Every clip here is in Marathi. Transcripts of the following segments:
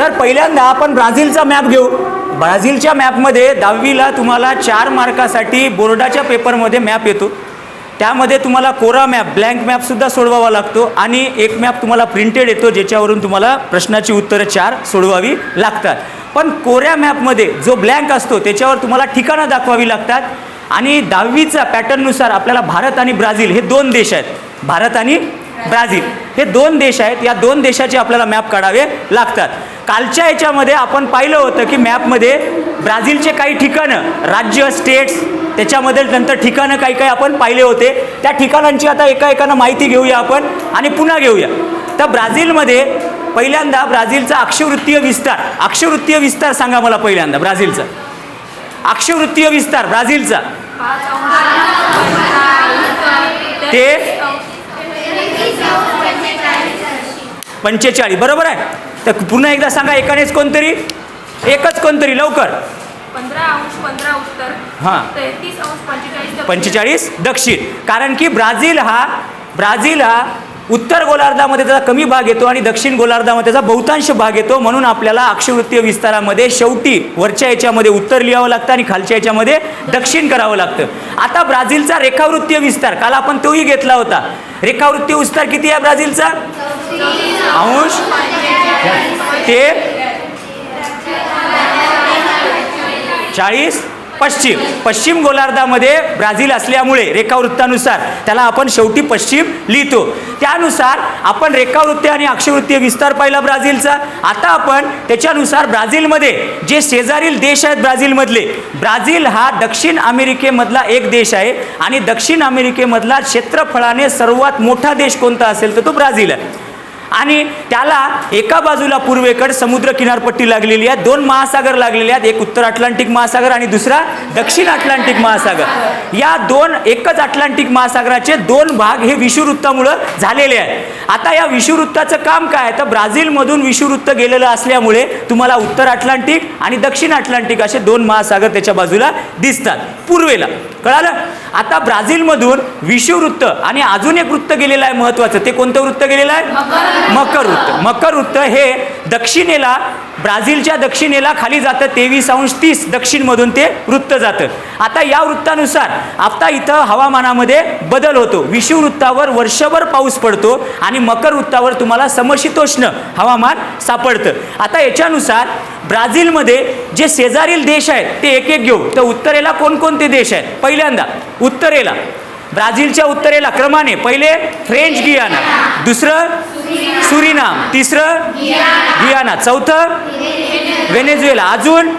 तर पहिल्यांदा आपण ब्राझीलचा मॅप घेऊ. ब्राझीलच्या मॅपमध्ये दहावीला तुम्हाला चार मार्कासाठी बोर्डाच्या पेपरमध्ये मॅप येतो. त्यामध्ये तुम्हाला कोरा मॅप ब्लँक मॅपसुद्धा सोडवावा लागतो आणि एक मॅप तुम्हाला प्रिंटेड येतो ज्याच्यावरून तुम्हाला प्रश्नाची उत्तरं चार सोडवावी लागतात. पण कोऱ्या मॅपमध्ये जो ब्लँक असतो त्याच्यावर तुम्हाला ठिकाणं दाखवावी लागतात आणि दहावीचा पॅटर्ननुसार आपल्याला भारत आणि ब्राझील हे दोन देश आहेत. भारत आणि ब्राझील. हे दोन देश आहेत. या दोन देशाचे आपल्याला मॅप काढावे लागतात. कालच्या याच्यामध्ये आपण पाहिलं होतं की मॅपमध्ये ब्राझीलचे काही ठिकाणं राज्य स्टेट्स त्याच्यामध्ये नंतर ठिकाणं काही काही आपण पाहिले होते. त्या ठिकाणांची आता एका एकानं माहिती घेऊया आपण आणि पुन्हा घेऊया. तर ब्राझीलमध्ये पहिल्यांदा ब्राझीलचा अक्षवृत्तीय विस्तार अक्षवृत्तीय विस्तार सांगा मला पहिल्यांदा ब्राझीलचा. अक्षवृत्तीय विस्तार ब्राझीलचा. ते पंचेचाळीस बरोबर आहे? तर पुन्हा एकदा सांगा एकानेच कोणतरी? एकच कोणतरी लवकर. पंधरा अंश पंधरा उत्तर. हां. तेहतीस अंश पंचेचाळीस दक्षिण. पंचेचाळीस दक्षिण. कारण की ब्राझील हा ब्राझील हा उत्तर गोलार्धामध्ये त्याचा कमी भाग येतो आणि दक्षिण गोलार्धामध्ये त्याचा बहुतांश भाग येतो. म्हणून आपल्याला अक्षवृत्तीय विस्तारामध्ये शेवटी वरच्या याच्यामध्ये उत्तर लिहावं लागतं आणि खालच्या याच्यामध्ये दक्षिण करावं लागतं. आता ब्राझीलचा रेखावृत्तीय विस्तार काल आपण तोही घेतला होता. रेखावृत्तीय विस्तार किती आहे ब्राझीलचा? अंश? ते चाळीस पश्चिम. पश्चिम गोलार्धामध्ये ब्राझील असल्यामुळे रेखावृत्तानुसार त्याला आपण शेवटी पश्चिम लिहितो. त्यानुसार आपण रेखावृत्ती आणि अक्षवृत्तीय विस्तार पाहिला ब्राझीलचा. आता आपण त्याच्यानुसार ब्राझीलमध्ये जे शेजारील देश आहेत ब्राझीलमधले ब्राझील हा दक्षिण अमेरिकेमधला एक देश आहे आणि दक्षिण अमेरिकेमधला क्षेत्रफळाने सर्वात मोठा देश कोणता असेल तर तो ब्राझील आहे. आणि त्याला एका बाजूला पूर्वेकडे समुद्र किनारपट्टी लागलेली आहे दोन महासागर लागलेले आहेत एक उत्तर अटलांटिक महासागर आणि दुसरा दक्षिण अटलांटिक महासागर. या दोन एकच अटलांटिक महासागराचे दोन भाग हे विषुवृत्तामुळं झालेले आहेत. आता या विषुवृत्ताचं काम काय आहे? तर ब्राझीलमधून विषुवृत्त गेलेलं असल्यामुळे तुम्हाला उत्तर अटलांटिक आणि दक्षिण अटलांटिक असे दोन महासागर त्याच्या बाजूला दिसतात. पूर्वेला. कळालं? आता ब्राझीलमधून विषुवृत्त आणि अजून एक वृत्त गेलेलं आहे महत्वाचं ते कोणतं वृत्त गेलेलं आहे? मकर वृत्त. मकर वृत्त. हे दक्षिणेला ब्राझीलच्या दक्षिणेला खाली जातं तेवीस अंश तीस दक्षिणमधून ते वृत्त जातं. आता या वृत्तानुसार आता इथं हवामानामध्ये बदल होतो. विषुवृत्तावर वर्षभर पाऊस पडतो आणि मकर वृत्तावर तुम्हाला समशीतोष्ण हवामान सापडतं. आता याच्यानुसार ब्राझीलमध्ये जे शेजारील देश आहेत ते एक एक घेऊ. तर उत्तरेला कोणकोणते देश आहेत? पहिल्यांदा उत्तरेला. ब्राझीलच्या उत्तरेला क्रमाने पहिले फ्रेंच गियाना दुसरं सुरिनाम तिसरं गियाना चौथं व्हेनेझुएला अजून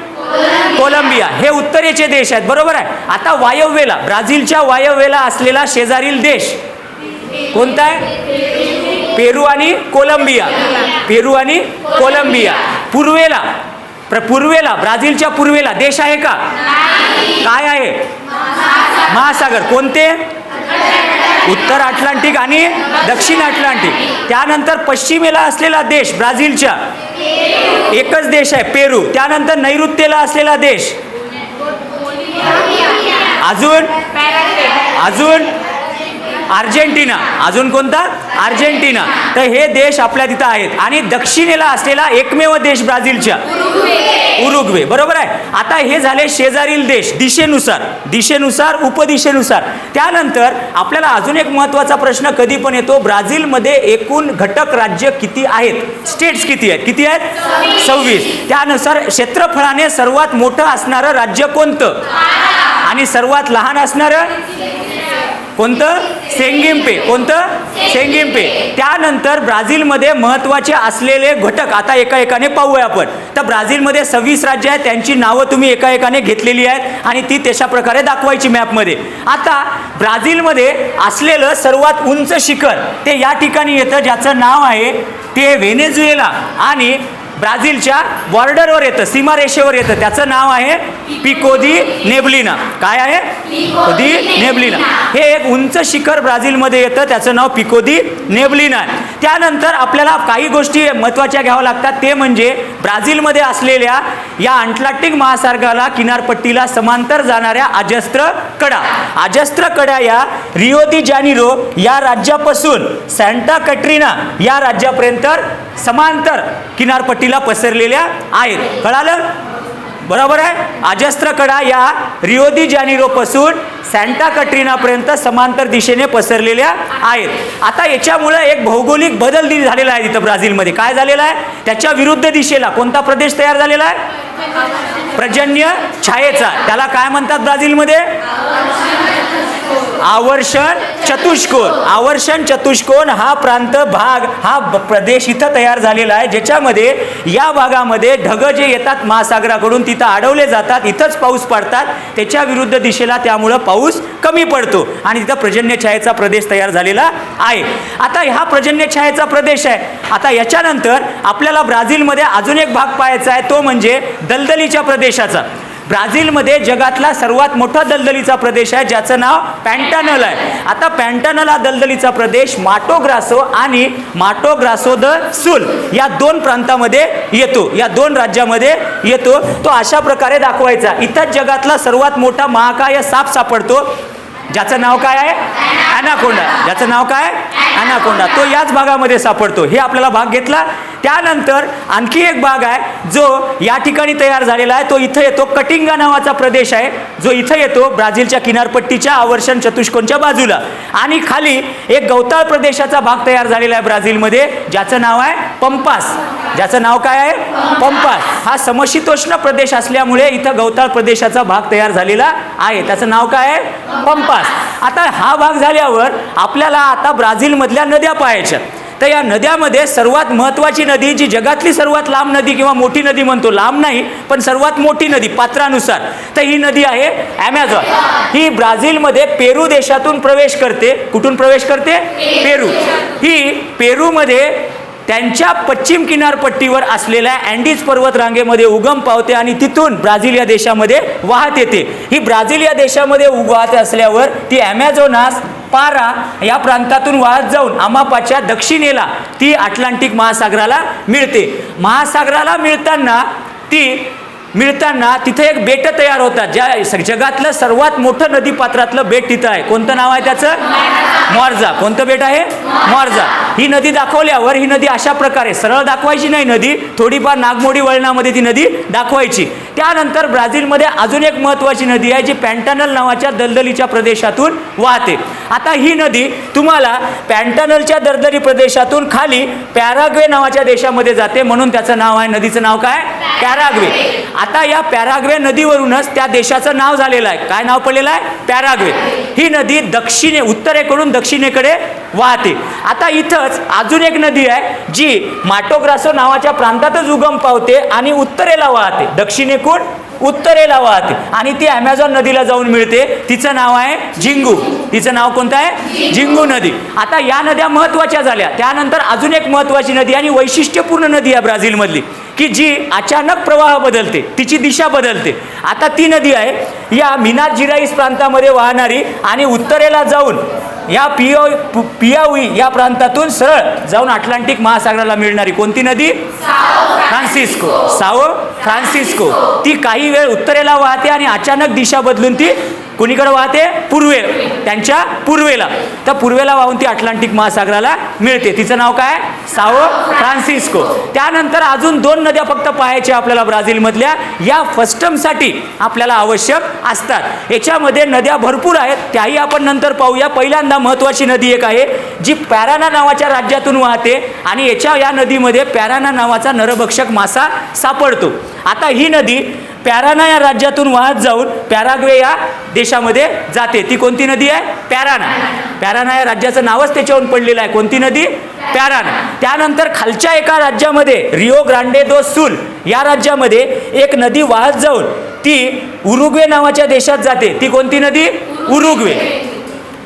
कोलंबिया. हे उत्तरेचे देश आहेत बरोबर आहे? आता वायव्येला ब्राझीलच्या वायव्येला असलेला शेजारील देश कोणता आहे? पेरू आणि कोलंबिया. पेरू आणि कोलंबिया. पूर्वेला पूर्वेला ब्राझीलच्या पूर्वेला देश आहे का? काय आहे? महासागर. कोणते? उत्तर अटलांटिक आणि दक्षिण अटलांटिक. त्यानंतर पश्चिमेला असलेला देश ब्राझीलच्या. एकच देश आहे पेरू. त्यानंतर नैऋत्येला असलेला देश. अजून? अजून? अर्जेंटिना. अजून कोणता? अर्जेंटिना. तर हे देश आपल्या तिथं आहेत. आणि दक्षिणेला असलेला एकमेव देश ब्राझीलच्या. उरुग्वे. बरोबर आहे? आता हे झाले शेजारील देश दिशेनुसार. दिशेनुसार उपदिशेनुसार. त्यानंतर आपल्याला अजून एक महत्त्वाचा प्रश्न कधी पण येतो. ब्राझीलमध्ये एकूण घटक राज्य किती आहेत? स्टेट्स किती आहेत? किती आहेत? सव्वीस. त्यानुसार क्षेत्रफळाने सर्वात मोठं असणारं राज्य कोणतं? आणि सर्वात लहान असणारं? कोणतं? सेंगिम्पे कोणतं? सेंगिम्पे त्यानंतर ब्राझीलमध्ये महत्त्वाचे असलेले घटक आता एका एकाने पाहूया आपण. तर ब्राझीलमध्ये सव्वीस राज्य आहेत त्यांची नावं तुम्ही एका एकाने घेतलेली आहेत आणि ती तशा प्रकारे दाखवायची मॅपमध्ये. आता ब्राझीलमध्ये असलेलं सर्वात उंच शिखर ते या ठिकाणी येतं ज्याचं नाव आहे ते व्हेनेझुएला. आणि ब्राझीलच्या बॉर्डरवर येतं सीमारेषेवर येतं. त्याचं नाव आहे पिकोदी नेबलिना. काय आहे? दी नेबलिना. हे एक उंच शिखर ब्राझीलमध्ये येतं. त्याचं नाव पिकोदी नेबलिना आहे. त्यानंतर आपल्याला काही गोष्टी महत्त्वाच्या घ्याव्या लागतात. ते म्हणजे ब्राझीलमध्ये असलेल्या या अंटलांटिक महासागराला किनारपट्टीला समांतर जाणाऱ्या अजस्त्र कडा अजस्त्र कडा या रिओ दी जानिरो या राज्यापासून सॅन्टा कट्रिना या राज्यापर्यंत समांतर किनारपट्टीला पसरलेल्या आहेत. कळालं? बरोबर आहे? अजस्त्र कडा या रिओ दी जानिरोपासून सॅन्टा कट्रिनापर्यंत समांतर दिशेने पसरलेल्या आहेत. आता याच्यामुळं एक भौगोलिक बदल दि- झालेला आहे तिथं ब्राझीलमध्ये. काय झालेला आहे? त्याच्या विरुद्ध दिशेला कोणता प्रदेश तयार झालेला आहे? पर्जन्य छायेचा. त्याला काय म्हणतात ब्राझीलमध्ये? आवर्षण चतुष्कोन आवर्षण चतुष्कोन हा प्रांत भाग हा प्रदेश इथं तयार झालेला आहे ज्याच्यामध्ये या भागामध्ये ढग जे येतात महासागराकडून तिथं अडवले जातात इथंच पाऊस पडतात. त्याच्या विरुद्ध दिशेला त्यामुळं पाऊस कमी पडतो. आणि तिथं पर्जन्यछायेचा प्रदेश तयार झालेला आहे. आता हा पर्जन्यछायेचा प्रदेश आहे. आता याच्यानंतर आपल्याला ब्राझीलमध्ये अजून एक भाग पाहायचा आहे तो म्हणजे दलदलीच्या प्रदेशाचा. ब्राझीलमध्ये जगातला सर्वात मोठा दलदलीचा प्रदेश आहे ज्याचं नाव पॅन्टानल आहे. आता पॅन्टानल हा दलदलीचा प्रदेश माटोग्रासो आणि माटोग्रासो द सुल या दोन प्रांतामध्ये येतो या दोन राज्यामध्ये येतो. तो अशा प्रकारे दाखवायचा. इथंच जगातला सर्वात मोठा महाकाय साप सापडतो. ज्याचं नाव काय आहे? अनाकोंडा. ज्याचं नाव काय? अनाकोंडा. तो याच भागामध्ये सापडतो. हे आपल्याला भाग घेतला. त्यानंतर आणखी एक भाग आहे जो या ठिकाणी तयार झालेला आहे. तो इथं येतो कटिंगा नावाचा प्रदेश आहे. जो इथं येतो ब्राझीलच्या किनारपट्टीच्या आवर्षण चतुष्कोनच्या बाजूला. आणि खाली एक गवताळ प्रदेशाचा भाग तयार झालेला आहे ब्राझीलमध्ये ज्याचं नाव आहे पंपास. ज्याचं नाव काय आहे? पंपास. हा समशीतोष्ण प्रदेश असल्यामुळे इथं गवताळ प्रदेशाचा भाग तयार झालेला आहे. त्याचं नाव काय आहे? पंपास. आता हा भाग झाल्यावर आपल्याला आता ब्राझीलमधल्या नद्या पाहायच्या तर या नद्यामध्ये सर्वात महत्त्वाची नदी जी जगातली सर्वात लांब नदी किंवा मोठी नदी म्हणतो लांब नाही पण सर्वात मोठी नदी पात्रानुसार तर ही नदी आहे ॲमेझॉन ही ब्राझीलमध्ये पेरू देशातून प्रवेश करते. कुठून प्रवेश करते? पेरू. ही पेरूमध्ये त्यांच्या पश्चिम किनारपट्टीवर असलेल्या अँडीज पर्वत रांगेमध्ये उगम पावते आणि तिथून ब्राझील या देशामध्ये वाहत येते. ही ब्राझील या देशामध्ये उग- वाहत असल्यावर ती ॲमेझॉनास पारा या प्रांतातून वाहत जाऊन अमापाच्या दक्षिणेला ती अटलांटिक महासागराला मिळते. महासागराला मिळताना ती मिळताना तिथे एक बेट तयार होतात ज्या जगातलं सर्वात मोठं नदीपात्रातलं बेट तिथं आहे. कोणतं नाव आहे त्याचं? मॉर्जा. कोणतं बेट आहे? मॉर्जा. ही नदी दाखवल्यावर ही नदी अशा प्रकारे सरळ दाखवायची नाही नदी थोडीफार नागमोडी वळणामध्ये ती नदी दाखवायची. त्यानंतर ब्राझीलमध्ये अजून एक महत्त्वाची नदी आहे जी पॅन्टानल नावाच्या दलदलीच्या प्रदेशातून वाहते. आता ही नदी तुम्हाला पॅन्टानलच्या दलदली प्रदेशातून खाली पॅराग्वे नावाच्या देशामध्ये जाते म्हणून त्याचं नाव आहे नदीचं नाव काय? पॅराग्वे. आता या पॅराग्वे नदीवरूनच त्या देशाचं नाव झालेलं आहे. काय नाव पडलेलं आहे? पॅराग्वे. ही नदी दक्षिणे उत्तरेकडून दक्षिणेकडे वाहते. आता इथंच अजून एक नदी आहे जी माटोग्रासो नावाच्या प्रांतातच उगम पावते आणि उत्तरेला वाहते. दक्षिणेकडून उत्तरेला वाहते आणि ती अमेझॉन नदीला जाऊन मिळते. तिचं नाव आहे झिंगू. तिचं नाव कोणतं आहे? झिंगू नदी. आता या नद्या महत्त्वाच्या झाल्या. त्यानंतर अजून एक महत्त्वाची नदी आणि वैशिष्ट्यपूर्ण नदी आहे ब्राझीलमधली की जी अचानक प्रवाह बदलते. तिची दिशा बदलते. आता ती नदी आहे या मिनार जिराईस प्रांतामध्ये वाहणारी आणि उत्तरेला जाऊन या पिओ पियावी या प्रांतातून सरळ जाऊन अटलांटिक महासागराला मिळणारी कोणती नदी? फ्रान्सिस्को. Sao Francisco. ती काही वेळ उत्तरेला वाहते आणि अचानक दिशा बदलून ती कुणीकडे वाहते? पूर्वे त्यांच्या पूर्वेला. तर पूर्वेला वाहून ती अटलांटिक महासागराला मिळते. तिचं नाव काय? Sao Francisco. त्यानंतर अजून दोन नद्या फक्त पाहायच्या आपल्याला ब्राझीलमधल्या. या फस्टमसाठी आपल्याला आवश्यक असतात. याच्यामध्ये नद्या भरपूर आहेत. त्याही आपण नंतर पाहूया. पहिल्यांदा महत्त्वाची नदी एक आहे जी पॅराना नावाच्या राज्यातून वाहते आणि याच्या या नदीमध्ये पॅराना नावाचा नरभक्षक मासा सापडतो. आता ही नदी पॅराना या राज्यातून वाहत जाऊन पॅराग्वे या देशामध्ये जाते. ती कोणती नदी आहे? पॅराना पॅराना या राज्याचं नावच त्याच्यावरून पडलेलं आहे. कोणती नदी? पॅराना त्यानंतर खालच्या एका राज्यामध्ये रिओ ग्रांडे दो सुल या राज्यामध्ये एक नदी वाहत जाऊन ती उरुग्वे नावाच्या देशात जाते. ती कोणती नदी? उरुग्वे.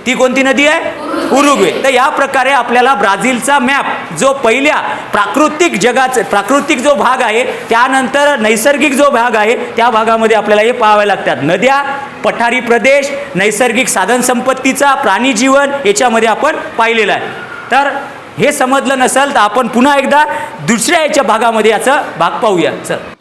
ती कोणती नदी आहे? उरुग्वे. तर या प्रकारे आपल्याला ब्राझीलचा मॅप जो पहिल्या प्राकृतिक जगाचे प्राकृतिक जो भाग आहे त्यानंतर नैसर्गिक जो भाग आहे त्या भागामध्ये आपल्याला हे पाहावे लागतात. नद्या पठारी प्रदेश नैसर्गिक साधनसंपत्तीचा प्राणी जीवन याच्यामध्ये आपण पाहिलेलं आहे. तर हे समजलं नसेल तर आपण पुन्हा एकदा दुसऱ्या याच्या भागामध्ये याचा भाग पाहूया. चल.